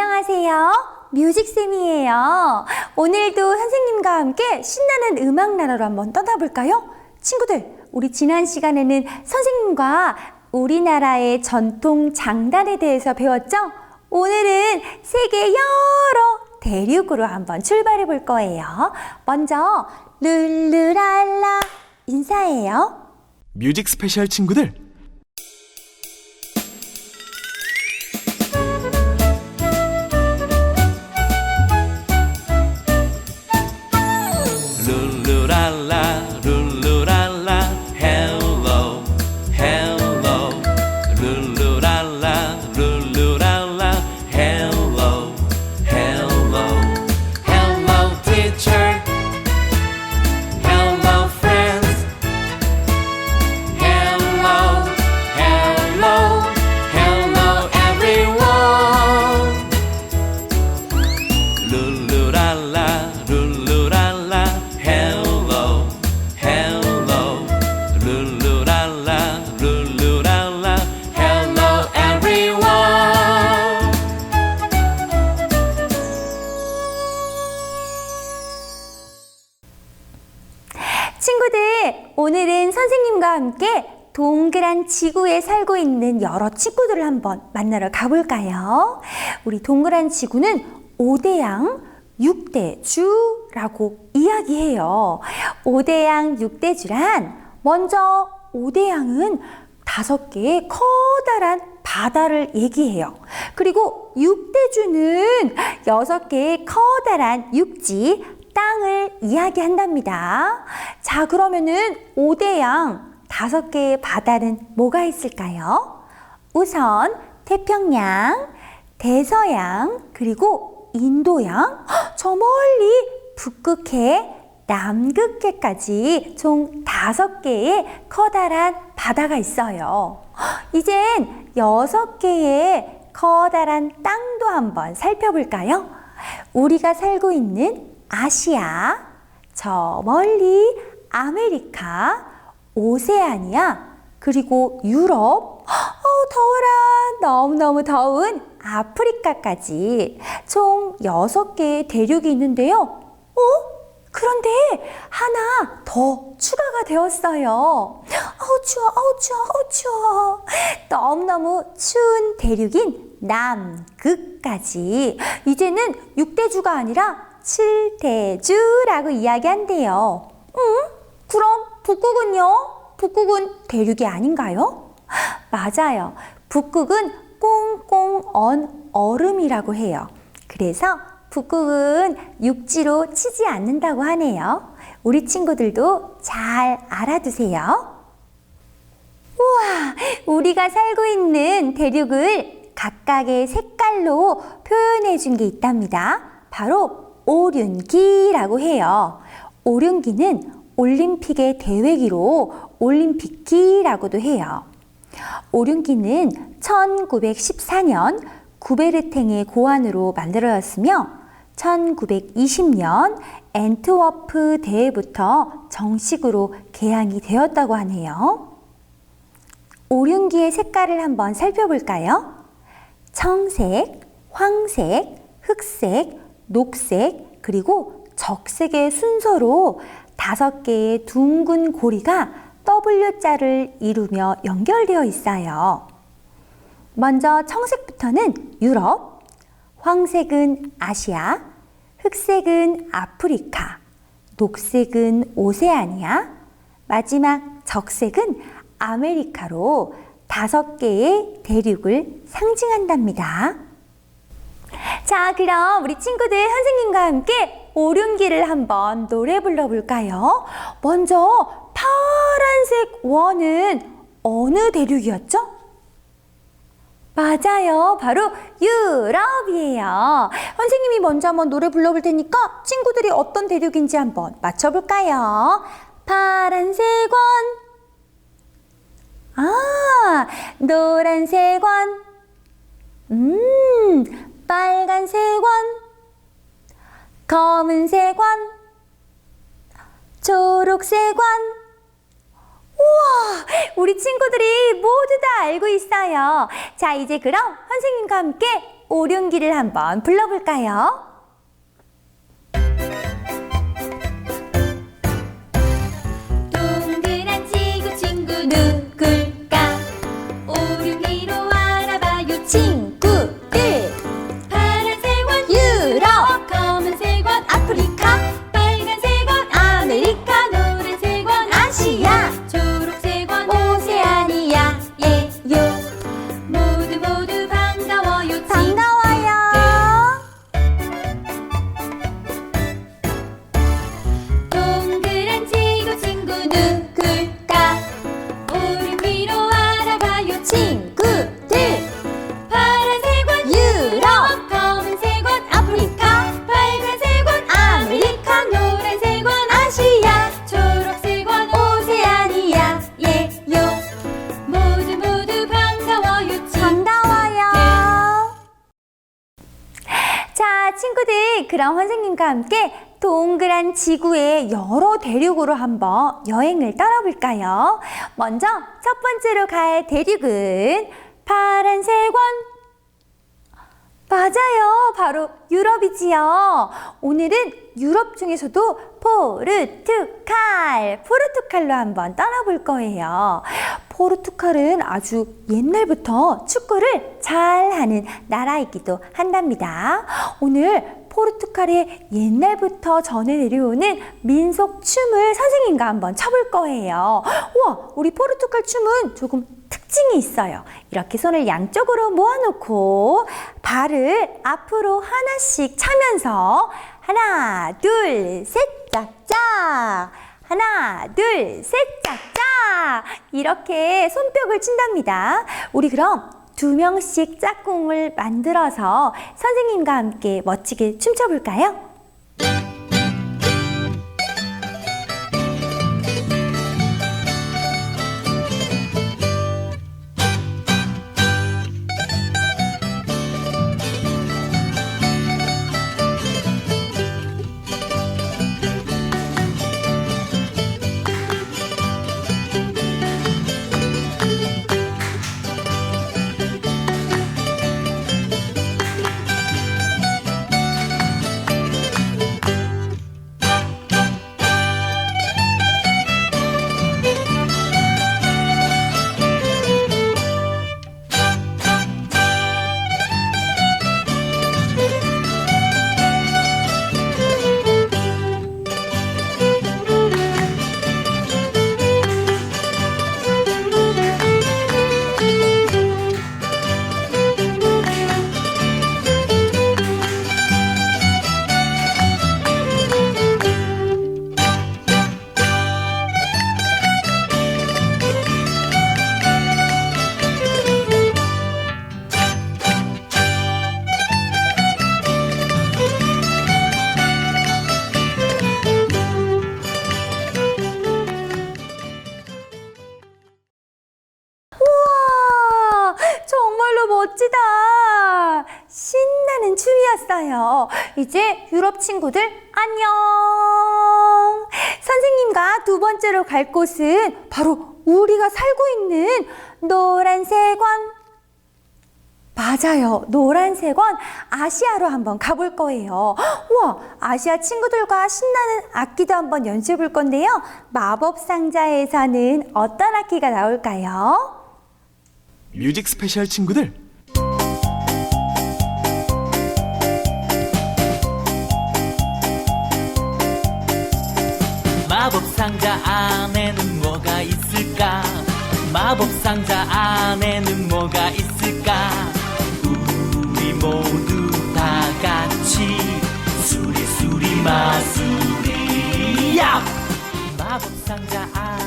안녕하세요. 뮤직쌤이에요. 오늘도 선생님과 함께 신나는 음악 나라로 한번 떠나볼까요? 친구들, 우리 지난 시간에는 선생님과 우리나라의 전통 장단에 대해서 배웠죠? 오늘은 세계 여러 대륙으로 한번 출발해 볼 거예요. 먼저, 룰루랄라 인사해요. 뮤직 스페셜 친구들 있는 여러 친구들을 한번 만나러 가볼까요? 우리 동그란 지구는 오대양 육대주라고 이야기해요. 오대양 육대주란 먼저 오대양은 다섯 개의 커다란 바다를 얘기해요. 그리고 육대주는 여섯 개의 커다란 육지, 땅을 이야기한답니다. 자, 그러면은 오대양 다섯 개의 바다는 뭐가 있을까요? 우선 태평양, 대서양, 그리고 인도양, 헉, 저 멀리 북극해, 남극해까지 총 다섯 개의 커다란 바다가 있어요. 헉, 이젠 여섯 개의 커다란 땅도 한번 살펴볼까요? 우리가 살고 있는 아시아, 저 멀리 아메리카, 오세아니아, 그리고 유럽, 어우, 더워라. 너무너무 더운 아프리카까지 총 6개의 대륙이 있는데요. 어? 그런데 하나 더 추가가 되었어요. 어우, 추워, 어우, 추워, 어우, 추워. 너무너무 추운 대륙인 남극까지. 이제는 6대주가 아니라 7대주라고 이야기한대요. 응? 그럼 북극은요? 북극은 대륙이 아닌가요? 맞아요. 북극은 꽁꽁 언 얼음이라고 해요. 그래서 북극은 육지로 치지 않는다고 하네요. 우리 친구들도 잘 알아두세요. 우와, 우리가 살고 있는 대륙을 각각의 색깔로 표현해 준 게 있답니다. 바로 오륜기라고 해요. 오륜기는 올림픽의 대회기로 올림픽기라고도 해요. 오륜기는 1914년 구베르탱의 고안으로 만들어졌으며 1920년 앤트워프 대회부터 정식으로 개항이 되었다고 하네요. 오륜기의 색깔을 한번 살펴볼까요? 청색, 황색, 흑색, 녹색, 그리고 적색의 순서로 다섯 개의 둥근 고리가 W자를 이루며 연결되어 있어요. 먼저 청색부터는 유럽, 황색은 아시아, 흑색은 아프리카, 녹색은 오세아니아, 마지막 적색은 아메리카로 다섯 개의 대륙을 상징한답니다. 자, 그럼 우리 친구들 선생님과 함께 오륜기를 한번 노래 불러볼까요? 먼저 파란색 원은 어느 대륙이었죠? 맞아요. 바로 유럽이에요. 선생님이 먼저 한번 노래 불러볼 테니까 친구들이 어떤 대륙인지 한번 맞춰볼까요? 파란색 원. 아, 노란색 원. 음, 빨간색 원. 검은색 원. 초록색 원. 우와, 우리 친구들이 모두 다 알고 있어요. 자, 이제 그럼 선생님과 함께 오륜기를 한번 불러볼까요? 지구의 여러 대륙으로 한번 여행을 떠나볼까요? 먼저 첫 번째로 갈 대륙은 파란색 원. 맞아요. 바로 유럽이지요. 오늘은 유럽 중에서도 포르투갈, 포르투갈로 한번 떠나볼 거예요. 포르투갈은 아주 옛날부터 축구를 잘하는 나라이기도 한답니다. 오늘 포르투갈의 옛날부터 전해 내려오는 민속 춤을 선생님과 한번 춰볼 거예요. 우와, 우리 포르투갈 춤은 조금 특징이 있어요. 이렇게 손을 양쪽으로 모아놓고 발을 앞으로 하나씩 차면서 하나, 둘, 셋, 짝짝. 하나, 둘, 셋, 짝짝. 이렇게 손뼉을 친답니다. 우리 그럼 두 명씩 짝꿍을 만들어서 선생님과 함께 멋지게 춤춰볼까요? 멋지다. 신나는 춤이었어요. 이제 유럽 친구들 안녕. 선생님과 두 번째로 갈 곳은 바로 우리가 살고 있는 노란색 원. 맞아요. 노란색 원 아시아로 한번 가볼 거예요. 우와, 아시아 친구들과 신나는 악기도 한번 연주해 볼 건데요. 마법 상자에서는 어떤 악기가 나올까요? 뮤직 스페셜 친구들 마법 상자 안에는 뭐가 있을까? 마법 상자 안에는 뭐가 있을까? 우리 모두 다 같이 수리수리 마수리 야! 마법 상자 안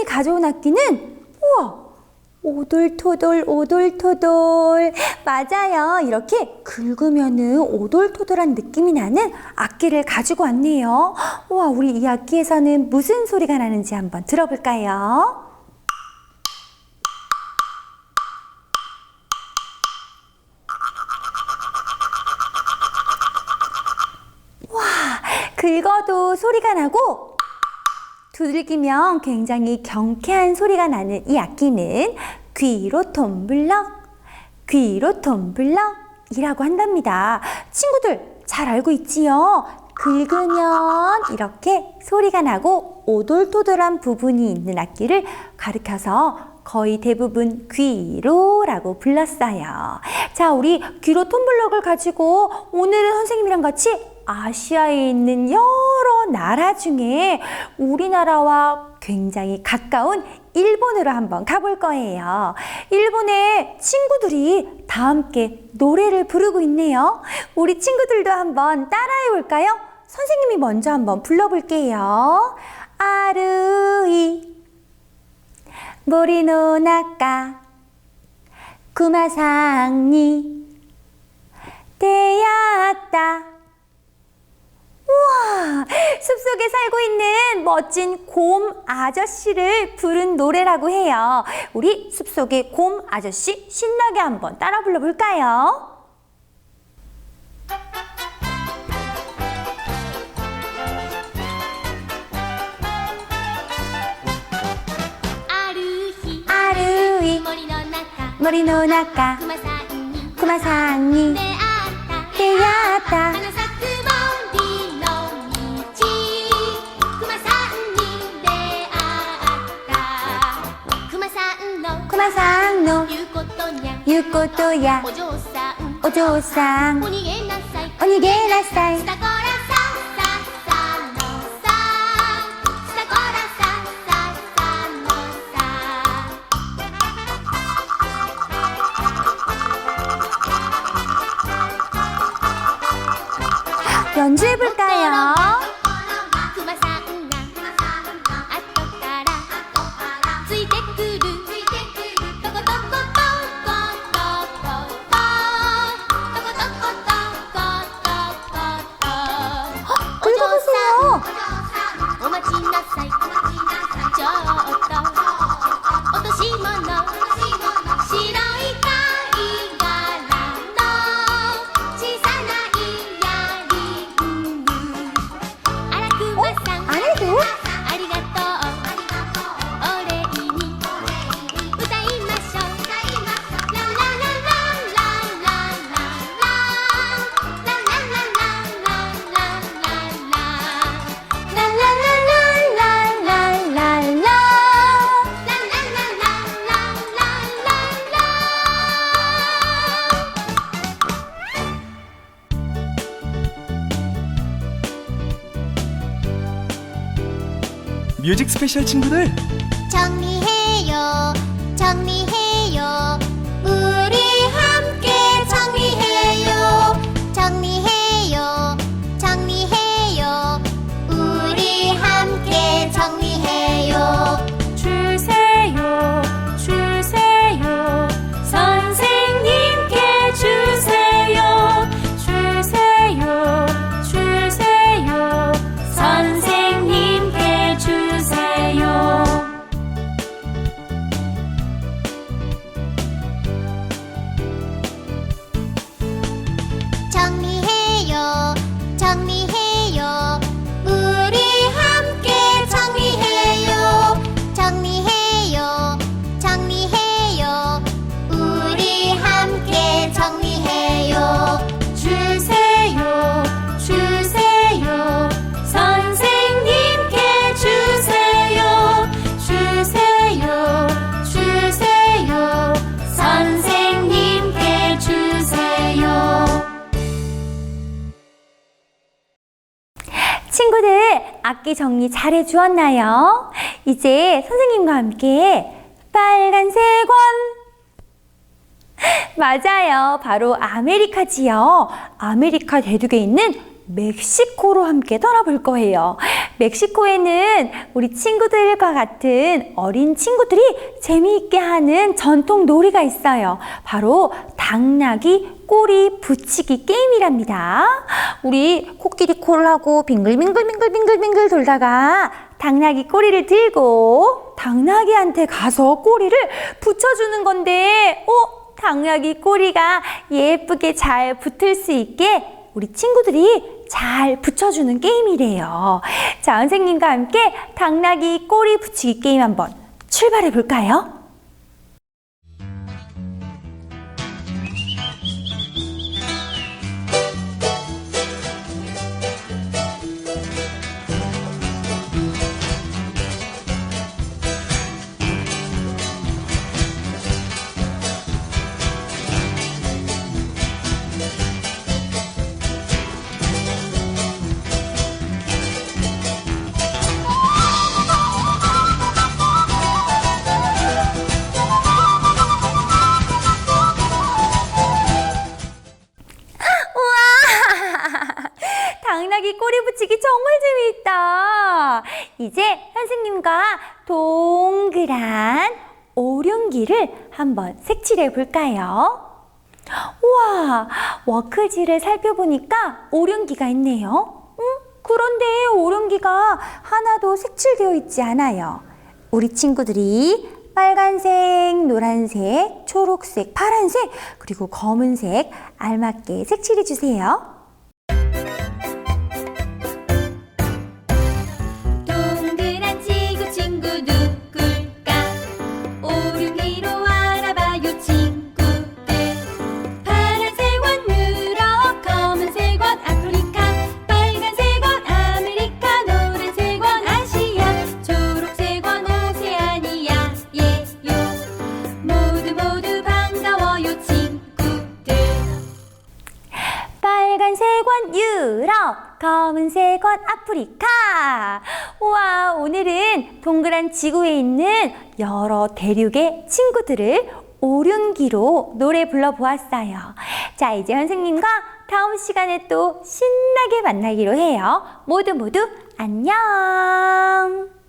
선생님이 가져온 악기는 우와 오돌토돌 오돌토돌. 맞아요. 이렇게 긁으면은 오돌토돌한 느낌이 나는 악기를 가지고 왔네요. 우와 우리 이 악기에서는 무슨 소리가 나는지 한번 들어볼까요? 긁어도 소리가 나고 두들기면 굉장히 경쾌한 소리가 나는 이 악기는 귀로 톰블럭, 귀로 톰블럭이라고 한답니다. 친구들 잘 알고 있지요? 긁으면 이렇게 소리가 나고 오돌토돌한 부분이 있는 악기를 가르켜서 거의 대부분 귀로라고 불렀어요. 자, 우리 귀로 톰블럭을 가지고 오늘은 선생님이랑 같이 아시아에 있는 여러 나라 중에 우리나라와 굉장히 가까운 일본으로 한번 가볼 거예요. 일본의 친구들이 다 함께 노래를 부르고 있네요. 우리 친구들도 한번 따라해 볼까요? 선생님이 먼저 한번 불러볼게요. 아르이 모리노 나까 구마상니 대야다 우와, 숲속에 살고 있는 멋진 곰 아저씨를 부른 노래라고 해요. 우리 숲속의 곰 아저씨 신나게 한번 따라 불러볼까요? 아르히 아르이 머리너 나카 머리 노 나까 구마사니. 구마상니. 내 아따. 대야다 하나사크 マさんの言うことや。お嬢さん。お逃げなさい。お逃げなさい。 뮤직 스페셜 친구들. 정리해요. 정리해 악기 정리 잘 해주었나요? 이제 선생님과 함께 빨간색 원. 맞아요. 바로 아메리카지요. 아메리카 대륙에 있는 멕시코로 함께 떠나볼 거예요. 멕시코에는 우리 친구들과 같은 어린 친구들이 재미있게 하는 전통 놀이가 있어요. 바로 당나귀 꼬리 붙이기 게임이랍니다. 우리 코끼리 코를 하고 빙글빙글빙글빙글빙글 돌다가 당나귀 꼬리를 들고 당나귀한테 가서 꼬리를 붙여주는 건데, 어? 당나귀 꼬리가 예쁘게 잘 붙을 수 있게 우리 친구들이 잘 붙여주는 게임이래요. 자, 선생님과 함께 당나귀 꼬리 붙이기 게임 한번 출발해 볼까요? 동그란 오륜기를 한번 색칠해 볼까요? 우와, 워크지를 살펴보니까 오륜기가 있네요. 음, 그런데 오륜기가 하나도 색칠되어 있지 않아요. 우리 친구들이 빨간색, 노란색, 초록색, 파란색, 그리고 검은색 알맞게 색칠해 주세요. 아프리카. 우와, 오늘은 동그란 지구에 있는 여러 대륙의 친구들을 오륜기로 노래 불러보았어요. 자, 이제 선생님과 다음 시간에 또 신나게 만나기로 해요. 모두 모두 안녕!